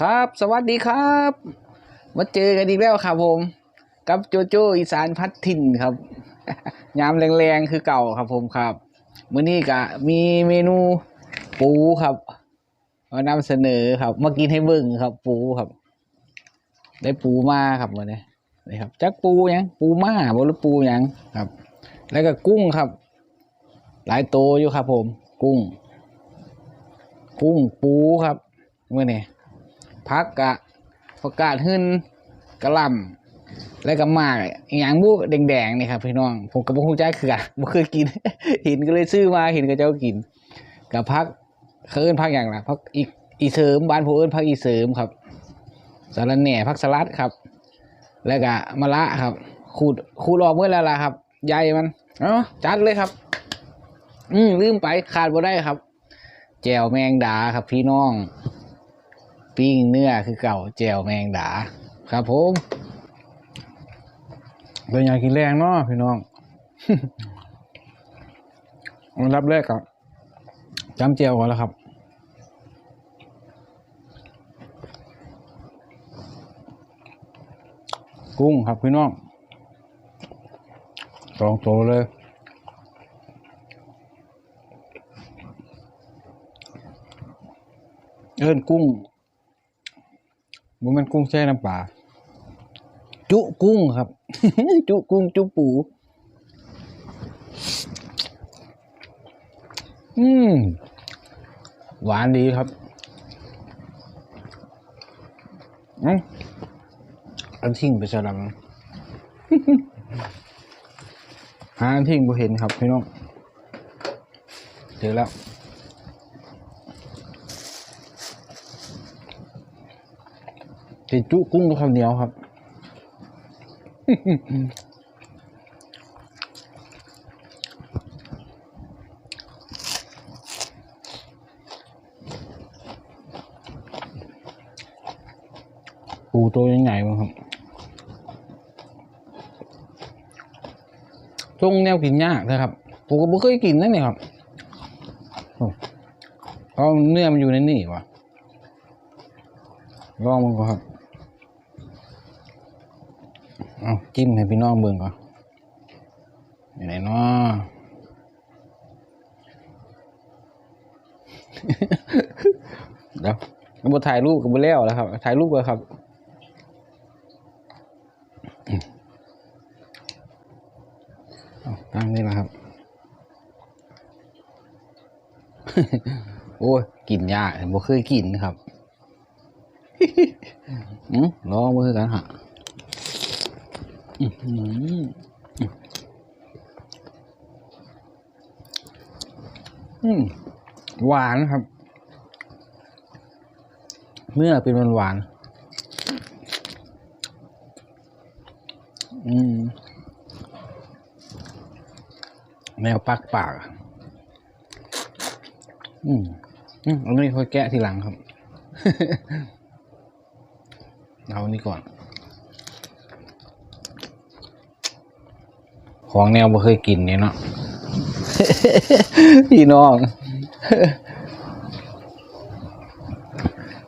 ครับ สวัสดีครับ มาเจอกันอีกแล้วครับผม กับโจโจอีสานพัดถิ่นครับ ยามแรงๆคือเก่าครับผมครับมื้อนี้ก็มีเมนูปูครับมานำเสนอครับมากินให้เบิ่งครับ ปูครับ ได้ปูมาครับมื้อนี้นี่ครับจักปูยังปูมาบ่หรือปูยังครับ แล้วก็กุ้งครับ หลายโตวอยู่ครับ ผม กุ้ง กุ้งปูครับมื้อนี้ พักกะประกาศหึ้นกระลำแล้วก็มากอย่างบุแดงๆนี่ครับพี่น้อง ผมก็บ่ฮู้จักคือกันบ่เคยกินห็นก็เลยซื้อมาห็นก็เจ้ากินกับพักเขาเอิ้นพักอย่างละพักอีอีเสริมบ้านผมเอิ้นพักอีเสริมครับสารแหน่พักสลัดครับ แล้วก็มะละครับ ขูดขูดออกเมื่อแล้วล่ะครับใยมันเอ้าจัดเลยครับ อืมลืมไปขาดบ่ได้ครับ แจวแมงดาครับพี่น้อง ปิ้งเนื้อคือเก่าแจวแมงดา ครับผมเป็นอยากกินแรงเนาะพี่น้องอันดับแรกครับจำเจียวก่อนแล้วครับกุ้งครับพี่น้องสองโตเลย เอิ้นกุ้ง มันเป็นกุ้งแช่น้ำปลาจุกุ้งครับ จุกุ้งจุปู อืม หวานดีครับอืมอันทิ้งไปซะดังหาอันทิ้งบ่เห็นครับพี่น้องเจอแล้ว ติดจุกุ้งกับข้าวเหนียวครับ ปูตัวใหญ่ๆมั้งครับตรงแนวกินยากนะครับปูก็บ่เคยกินนั่นนี่ครับเพราะเนื้อมันอยู่ในนี่วะลองมันก่อนครับ เอา จิ้มให้พี่น้องเบิ่งก่อนอยู่ไหนเนาะเดี๋ยวมันบ่ถ่ายรูปกับบ่แล้วแล้วครับ ถ่ายรูปกันครับตั้งนี่แหละครับ โอ้ยกินยากบ่เคยกินครับ อืมลองมือกันฮะ อื้อหืออืมหวานครับเนื้อเป็นหวานหวาน อืมแนวปักปาก อืม อืมอันนี้ค่อยแกะทีหลังครับ เอาอันนี้ก่อน ของแนวบ่เคยกินเนี่ยเนาะ พี่น้อง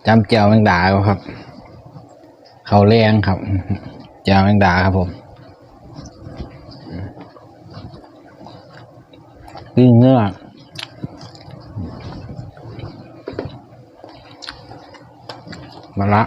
จำเจียวแมงดาก็ครับ เขาแรงครับเจียวแมงดาครับผมปิ้งเนื้อมะละ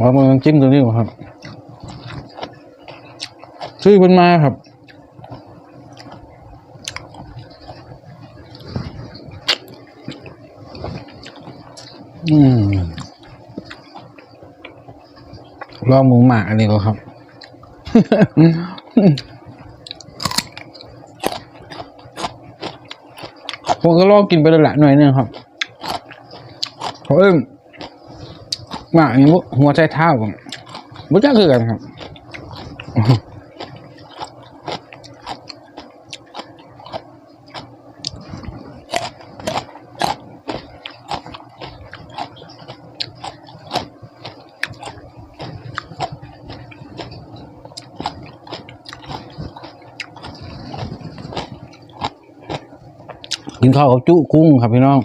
ว่ามันจิ้มตัวนี้ก่อนครับ ซื้อมันมาครับ อืมลองหมูหมากอันนี้ก็ครับ ผมก็ลองกินไปละหน่อยหนึงครับ เพราะเอิ่ม มากงนี้หัวใจเท้าผมบุญจักคือกันครับกินข้าวกับจุกุ้งครับพี่น้อง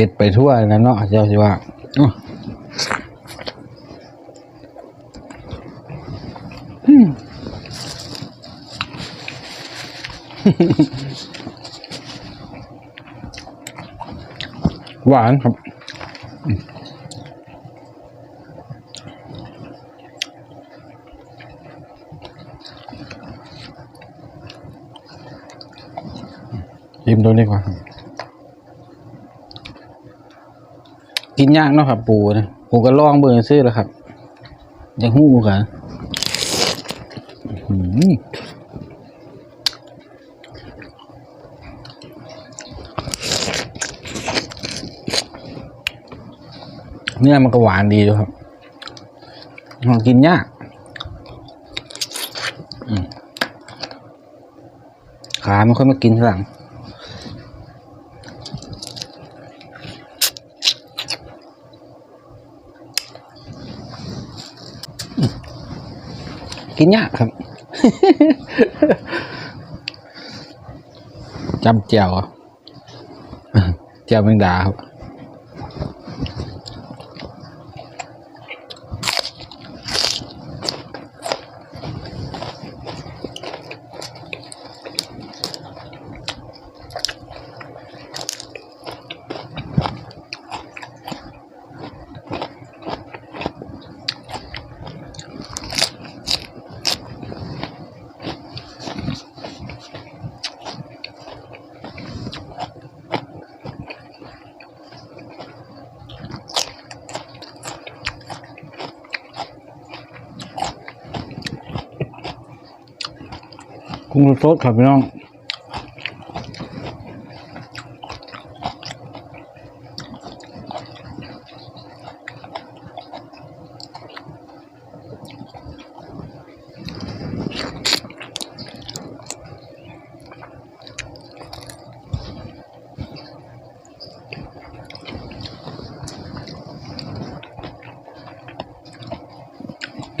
เห็ดไปทั่วแล้วเนาะเจ้าสิว่าอื้ออืมหวานครับอืมชิมตัวนี้ก่อนกิน ยากเนาะครับ ปูนะผมก็ลองเบิ่งซื้อแล้วครับยังหู้กันเนื้อมันก็หวานดีด้วยครับลองกินยากขาไม่ค่อยมากินทีหลัง ยากครับจำเจียวเจียวแมงดาครับ กุ้งสดครับพี่น้อง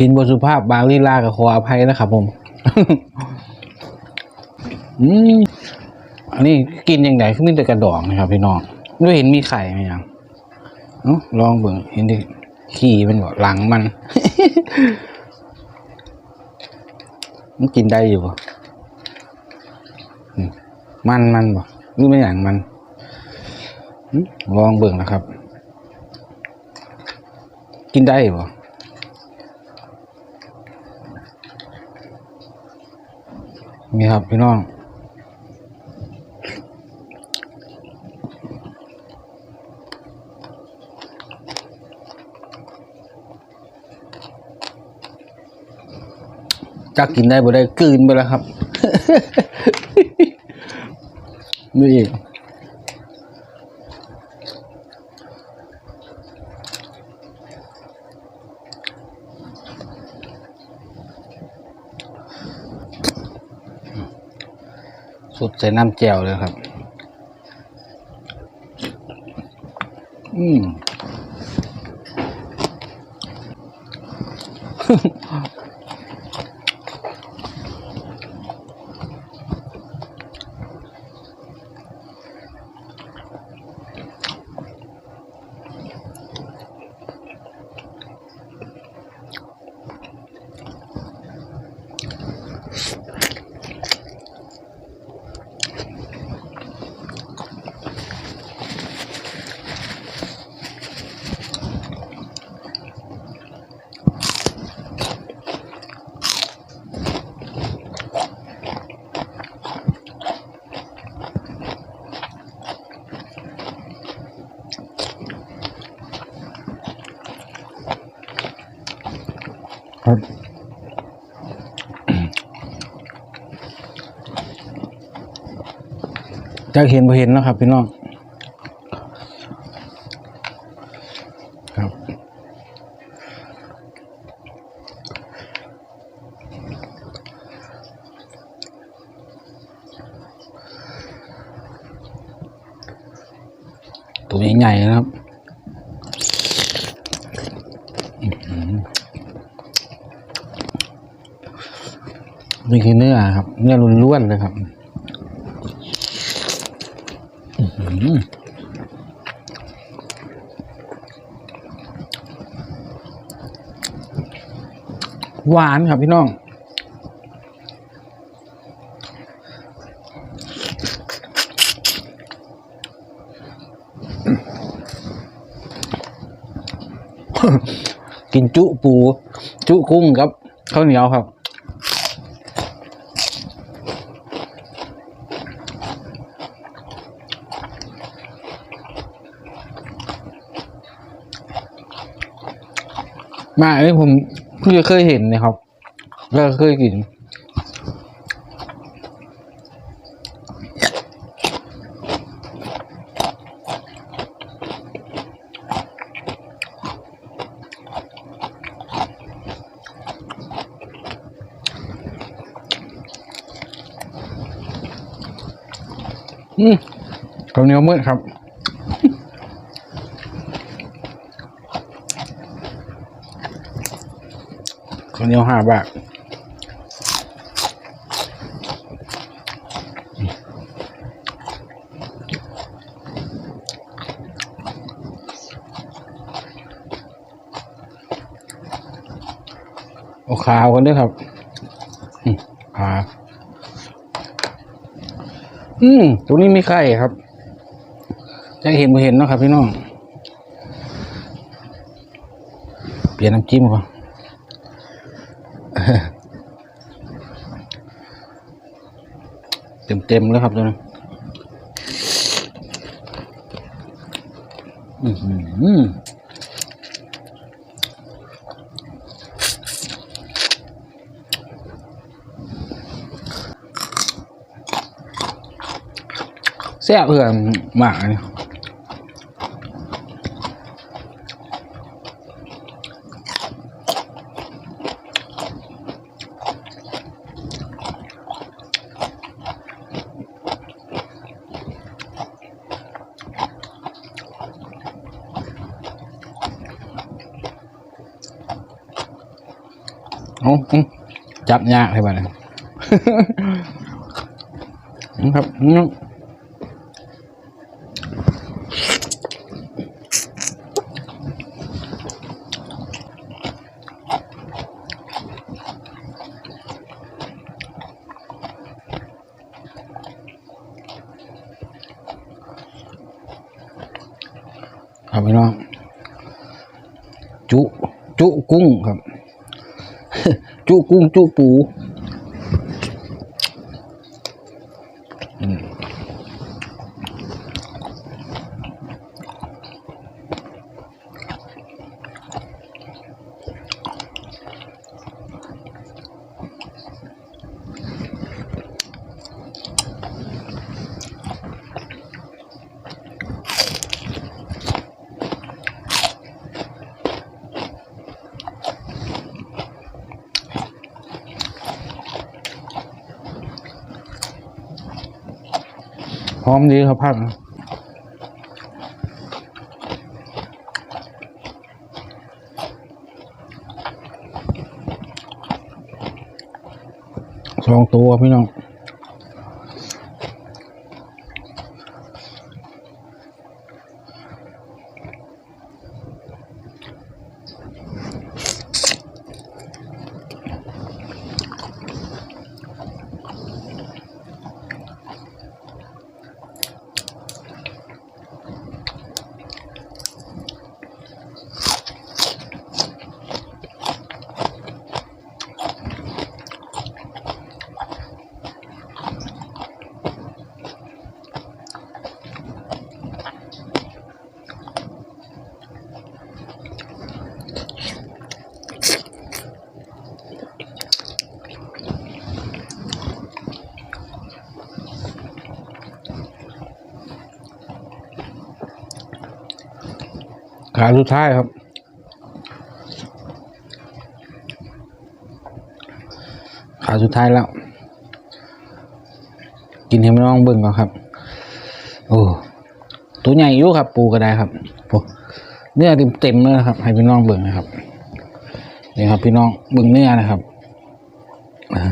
กินบนสุภาพบางลีลากับขออภัยนะครับผม อืมอันนี้กินอยังไงคือมีแต่กระดองนะครับ พี่น้องไม่เห็นมีไข่ไหมยังเอ้าลองเบิ่งเห็นดิขี้มันบอกหลังมัน มันกินได้อยู่บ่มันมันบ่หรือไม่อย่างมันอลองเบิ่งนะครับ กินได้บ่นี่ครับพี่น้อง จักกินได้บ่ได้กลืนไปแล้วครับ นี่อีกสุดใส่น้ำแจ่วเลยครับ อืม จะเห็นบ่เห็นนะครับ พี่น้องครับตัวใหญ่ๆนะครับอื้อหือนี่คือเนื้อครับ เนื้อล้วนๆเลยครับอื้อ หวานครับพี่น้อง กินจุปู จุกุ้งครับข้าวเหนียวครับ มาอันนี้ผมเพิ่งจะเคยเห็นนะครับก็เคยกิน อืมข้าวเหนียวมืดครับ ข้าว เหนียวห้าบาทเอาขาวกันด้วยครับขาอืม ตรงนี้ไมีไข่ครับ จะเห็นไม่เห็นเนาะครับพี่น้อง เปลี่ยนน้ำจิ้มก่อน เต็มเต็มๆแล้วครับตัวนี้แซ่บเอื่อนมากเนี่ยเอาเอา จับยากเลยบ้านี้นะครับครับพี่น้องจุ จุกุ้งครับ จุกุ้งจุปู อมดีครับพักสองตัวพี่น้อง ขาสุดท้ายครับ ขาสุดท้ายแล้ว กินให้ไม่ต้องเบิ่งก่อนครับ โอ้ตัวใหญ่อยู่ครับ ปูก็ได้ครับเนื้อเต็มๆเลยครับ ให้พี่น้องเบิ่งนะครับนี่ครับ พี่น้องเบิ่งเนื้อนะครับอ่า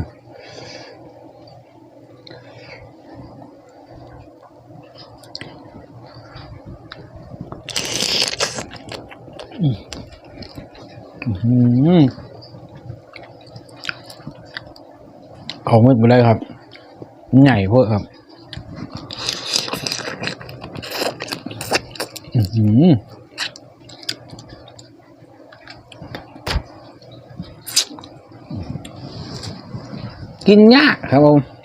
อืม เอามืดไปเลยครับ ใหญ่พวกครับกินยากครับผม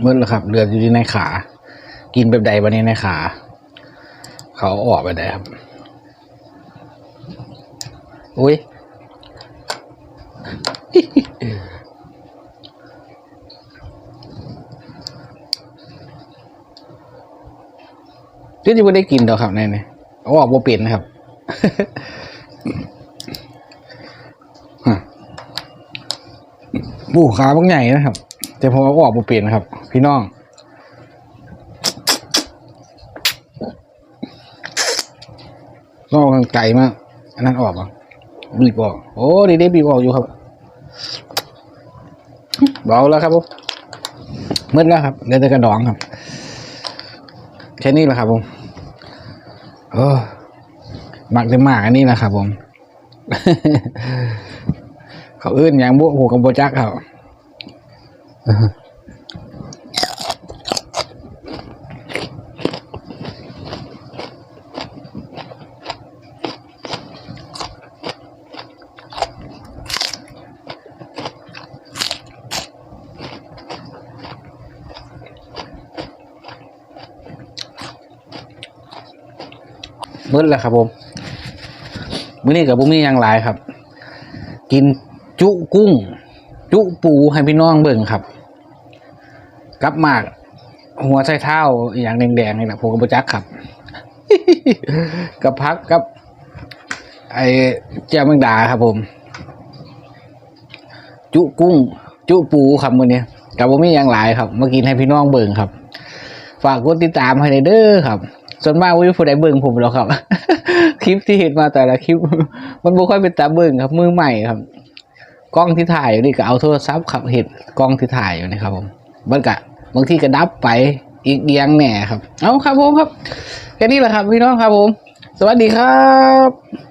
เมื่อแล้วครับเลือดอยู่ที่ในขา กินแบบใดวันนี้ในขา เขาออกไปได้ครับ อุ้ยที่จะไม่ได้กินดอกครับในนี่เอาออกบ่เป็นนะครับฮะบูขาบักใหญ่นะครับ แต่ผมเอาออกบ่เป็นนะครับ พี่น้อง นอกทางไก่มาก อันนั้นออกอะบีบออก โอ้ดีได้บีบออกอยู่ครับ เบาแล้วครับผมมืดแล้วครับเหลือแต่กระดองครับ แค่นี้แหละครับผมโอ้หมักได้มากอันนี้นะครับผม เขาอื่นอย่างบุหูกับโบจักเขา มืดแล้วครับผมมื้อนี้กับบุ้มี่ยังหลายครับ กินจุกุ้ง จุปูให้พี่น้องเบิ่งครับ กับหมาก หัวไชเท้าอย่างแดงๆนี่แหละผมกับจักครับ กับพักกับ ไอ้เจ้าแมงดาครับผม จุกุ้ง จุปูครับมื้อนี้กับบุ้มี่ยังหลายครับมากินให้พี่น้องเบิ่งครับ ฝากกดติดตามให้ได้เด้อครับ ส่วนมากวิผู้ใดเบิ่งผมหรอกครับ คลิปที่เห็นมาแต่ละคลิป มันบ่ค่อยเป็นตาเบิ่งครับ มือใหม่ครับ กล้องที่ถ่ายอยู่นี่ก็เอาโทรศัพท์ขับเห็ดกล้องที่ถ่ายอยู่นี่ครับผมมันกะบางทีก็ดับไปอีกเดียงแหน่ครับ เอาครับผมครับแค่นี้แหละครับพี่น้องครับผม สวัสดีครับ